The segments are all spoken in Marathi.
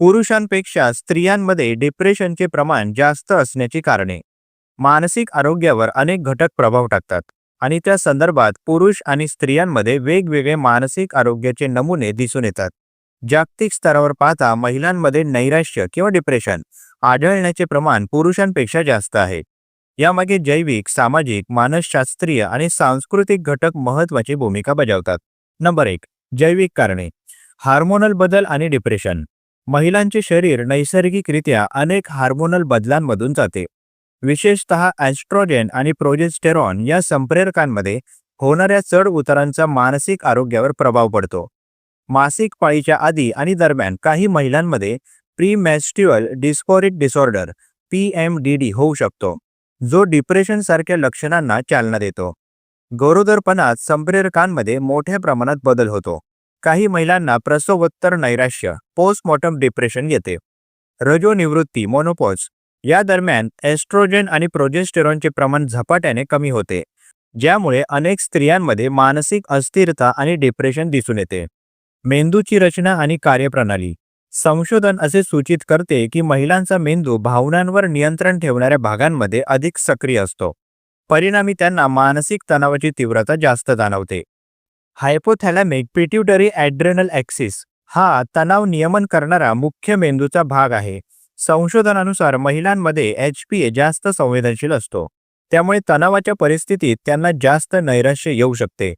पुरुषांपेक्षा स्त्रियांमध्ये डिप्रेशनचे प्रमाण जास्त असण्याची कारणे. मानसिक आरोग्यावर अनेक घटक प्रभाव टाकतात आणि त्या संदर्भात पुरुष आणि स्त्रियांमध्ये वेगवेगळे मानसिक आरोग्याचे नमुने दिसून येतात. जागतिक स्तरावर पाहता महिलांमध्ये नैराश्य किंवा डिप्रेशन आढळण्याचे प्रमाण पुरुषांपेक्षा जास्त आहे. यामागे जैविक सामाजिक मानसशास्त्रीय आणि सांस्कृतिक घटक महत्वाची भूमिका बजावतात. नंबर एक जैविक कारणे. हार्मोनल बदल आणि डिप्रेशन महिलांचे शरीर नैसर्गिकरित्या अनेक हार्मोनल बदलांमधून जाते. विशेषतः ॲस्ट्रोजेन आणि प्रोजेस्टेरॉन या संप्रेरकांमध्ये होणाऱ्या चढ उतारांचा मानसिक आरोग्यावर प्रभाव पडतो. मासिक पाळीच्या आधी आणि दरम्यान काही महिलांमध्ये premenstrual dysphoric disorder P M D D होऊ शकतो जो डिप्रेशन सारख्या लक्षणांना चालना देतो. गरोदरपणात संप्रेरकांमध्ये मोठ्या प्रमाणात बदल होतो. काही महिलांना प्रसवोत्तर नैराश्य पोस्टमॉर्टम डिप्रेशन येते. रजोनिवृत्ती मोनोपॉज या दरम्यान एस्ट्रोजेन आणि प्रोजेस्टेरॉनचे प्रमाण झपाट्याने कमी होते ज्यामुळे अनेक स्त्रियांमध्ये मानसिक अस्थिरता आणि डिप्रेशन दिसून येते. मेंदूची रचना आणि कार्यप्रणाली. संशोधन असे सूचित करते की महिलांचा मेंदू भावनांवर नियंत्रण ठेवणाऱ्या भागांमध्ये अधिक सक्रिय असतो. परिणामी त्यांना मानसिक तणावाची तीव्रता जास्त जाणवते. हायपोथॅलॅमिक पिट्युटरी ॲड्रेनल ॲक्सिस हा तणाव नियमन करणारा मुख्य मेंदूचा भाग आहे. संशोधनानुसार महिलांमध्ये एच पी ए जास्त संवेदनशील असतो. त्यामुळे तणावाच्या परिस्थितीत त्यांना जास्त नैराश्य येऊ शकते.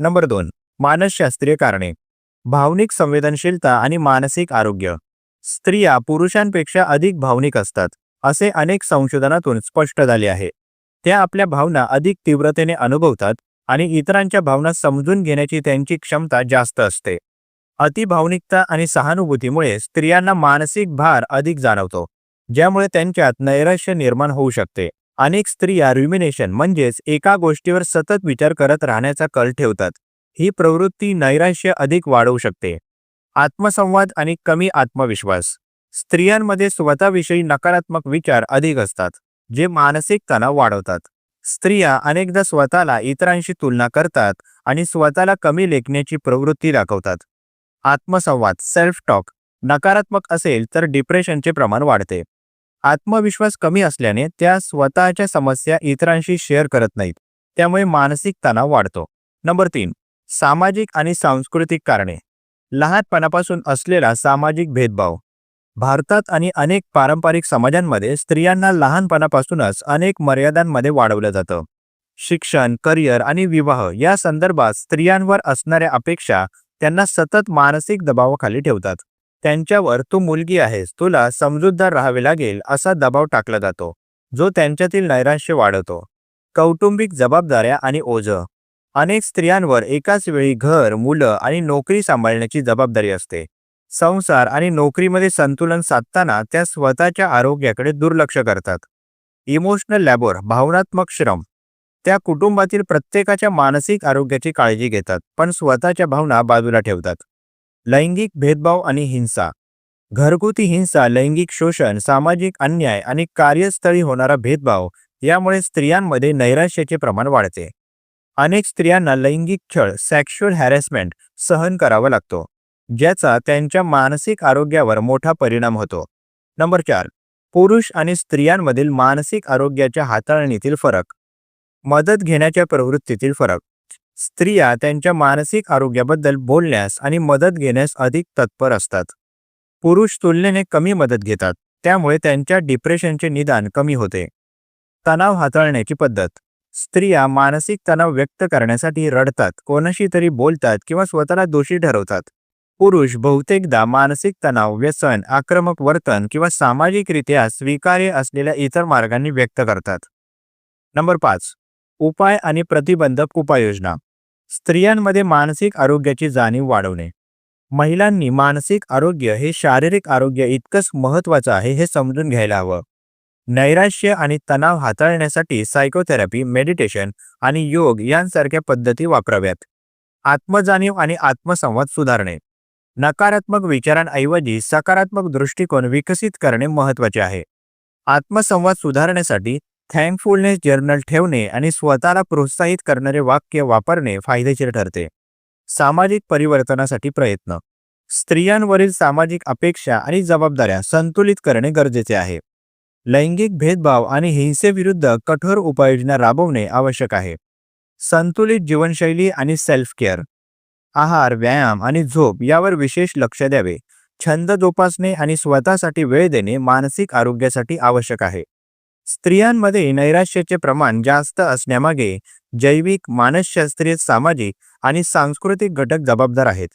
नंबर दोन मानसशास्त्रीय कारणे. भावनिक संवेदनशीलता आणि मानसिक आरोग्य. स्त्रिया पुरुषांपेक्षा अधिक भावनिक असतात असे अनेक संशोधनातून स्पष्ट झाले आहे. त्या आपल्या भावना अधिक तीव्रतेने अनुभवतात आणि इतरांच्या भावना समजून घेण्याची त्यांची क्षमता जास्त असते. अतिभावनिकता आणि सहानुभूतीमुळे स्त्रियांना मानसिक भार अधिक जाणवतो ज्यामुळे त्यांच्यात नैराश्य निर्माण होऊ शकते. अनेक स्त्रिया रुमिनेशन म्हणजेच एका गोष्टीवर सतत विचार करत राहण्याचा कल ठेवतात. ही प्रवृत्ती नैराश्य अधिक वाढवू शकते. आत्मसंवाद आणि कमी आत्मविश्वास. स्त्रियांमध्ये स्वतःविषयी नकारात्मक विचार अधिक असतात जे मानसिक तणाव वाढवतात. स्त्रिया अनेकदा स्वतःला इतरांशी तुलना करतात आणि स्वतःला कमी लेखण्याची प्रवृत्ती दाखवतात. आत्मसंवाद सेल्फ टॉक नकारात्मक असेल तर डिप्रेशनचे प्रमाण वाढते. आत्मविश्वास कमी असल्याने त्या स्वतःच्या समस्या इतरांशी शेअर करत नाहीत. त्यामुळे मानसिक तणाव वाढतो. नंबर तीन सामाजिक आणि सांस्कृतिक कारणे. लहानपणापासून असलेला सामाजिक भेदभाव. भारतात आणि अनेक पारंपरिक समाजांमध्ये स्त्रियांना लहानपणापासूनच अनेक मर्यादांमध्ये वाढवलं जातं. शिक्षण करिअर आणि विवाह या संदर्भात स्त्रियांवर असणाऱ्या अपेक्षा त्यांना सतत मानसिक दबावाखाली ठेवतात. त्यांच्यावर तू मुलगी आहेस तुला समजूतदार राहावे लागेल असा दबाव टाकला जातो जो त्यांच्यातील नैराश्य वाढवतो. कौटुंबिक जबाबदाऱ्या आणि ओझं. अनेक स्त्रियांवर एकाच वेळी घर मुलं आणि नोकरी सांभाळण्याची जबाबदारी असते. संसार आणि नोकरीमध्ये संतुलन साधताना त्या स्वतःच्या आरोग्याकडे दुर्लक्ष करतात. इमोशनल लॅबोर भावनात्मक श्रम त्या कुटुंबातील प्रत्येकाच्या मानसिक आरोग्याची काळजी घेतात पण स्वतःच्या भावना बाजूला ठेवतात. लैंगिक भेदभाव आणि हिंसा घरगुती हिंसा लैंगिक शोषण सामाजिक अन्याय आणि कार्यस्थळी होणारा भेदभाव यामुळे स्त्रियांमध्ये नैराश्याचे प्रमाण वाढते. अनेक स्त्रियांना लैंगिक छळ सेक्शुअल हॅरेसमेंट सहन करावा लागतो. ज्याचा त्यांच्या मानसिक आरोग्यावर मोठा परिणाम होतो. नंबर चार पुरुष आणि स्त्रियांमधील मानसिक आरोग्याच्या हाताळणीतील फरक. मदत घेण्याच्या प्रवृत्तीतील फरक. स्त्रिया त्यांच्या मानसिक आरोग्याबद्दल बोलण्यास आणि मदत घेण्यास अधिक तत्पर असतात. पुरुष तुलनेने कमी मदत घेतात त्यामुळे त्यांच्या डिप्रेशनचे निदान कमी होते. तणाव हाताळण्याची पद्धत. स्त्रिया मानसिक तणाव व्यक्त करण्यासाठी रडतात कोणाशी तरी बोलतात किंवा स्वतःला दोषी ठरवतात. पुरुष बहुतेकदा मानसिक तणाव व्यसन आक्रमक वर्तन किंवा सामाजिकरित्या स्वीकार्य असलेल्या इतर मार्गांनी व्यक्त करतात. नंबर पाच उपाय आणि प्रतिबंधक उपाययोजना. स्त्रियांमध्ये मानसिक आरोग्याची जाणीव वाढवणे. महिलांनी मानसिक आरोग्य हे शारीरिक आरोग्य इतकंच महत्त्वाचं आहे हे समजून घ्यायला हवं. नैराश्य आणि तणाव हाताळण्यासाठी सायकोथेरपी मेडिटेशन आणि योग यांसारख्या पद्धती वापराव्यात. आत्मजाणीव आणि आत्मसंवाद सुधारणे. नकारात्मक विचारांऐवजी सकारात्मक दृष्टिकोन विकसित करणे महत्त्वाचे आहे. आत्मसंवाद सुधारण्यासाठी थँकफुलनेस जर्नल ठेवणे आणि स्वतःला प्रोत्साहित करणारे वाक्य वापरणे फायदेशीर ठरते. सामाजिक परिवर्तनासाठी प्रयत्न. स्त्रियांवरील सामाजिक अपेक्षा आणि जबाबदाऱ्या संतुलित करणे गरजेचे आहे. लैंगिक भेदभाव आणि हिंसेविरुद्ध कठोर उपाययोजना राबवणे आवश्यक आहे. संतुलित जीवनशैली आणि सेल्फ केअर आहार व्यायाम आणि झोप यावर विशेष लक्ष द्यावे. छंद जोपासणे आणि स्वतःसाठी वेळ देणे मानसिक आरोग्यासाठी आवश्यक आहे. स्त्रियांमध्ये नैराश्याचे प्रमाण जास्त असण्यामागे जैविक मानसशास्त्रीय सामाजिक आणि सांस्कृतिक घटक जबाबदार आहेत.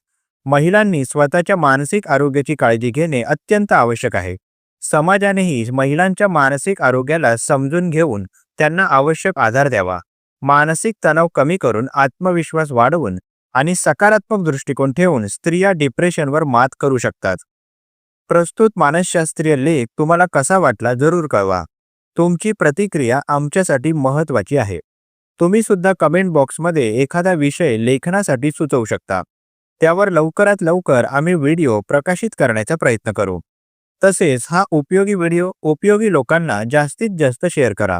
महिलांनी स्वतःच्या मानसिक आरोग्याची काळजी घेणे अत्यंत आवश्यक आहे. समाजानेही महिलांच्या मानसिक आरोग्याला समजून घेऊन त्यांना आवश्यक आधार द्यावा. मानसिक तणाव कमी करून आत्मविश्वास वाढवून आणि सकारात्मक दृष्टिकोन ठेवून स्त्रिया डिप्रेशनवर मात करू शकतात. प्रस्तुत मानसशास्त्रीय लेख तुम्हाला कसा वाटला जरूर कळवा. तुमची प्रतिक्रिया आमच्यासाठी महत्त्वाची आहे. तुम्ही सुद्धा कमेंट बॉक्समध्ये एखादा विषय लेखनासाठी सुचवू शकता. त्यावर लवकरात लवकर आम्ही व्हिडिओ प्रकाशित करण्याचा प्रयत्न करू. तसेच हा उपयोगी व्हिडिओ उपयोगी लोकांना जास्तीत जास्त शेअर करा.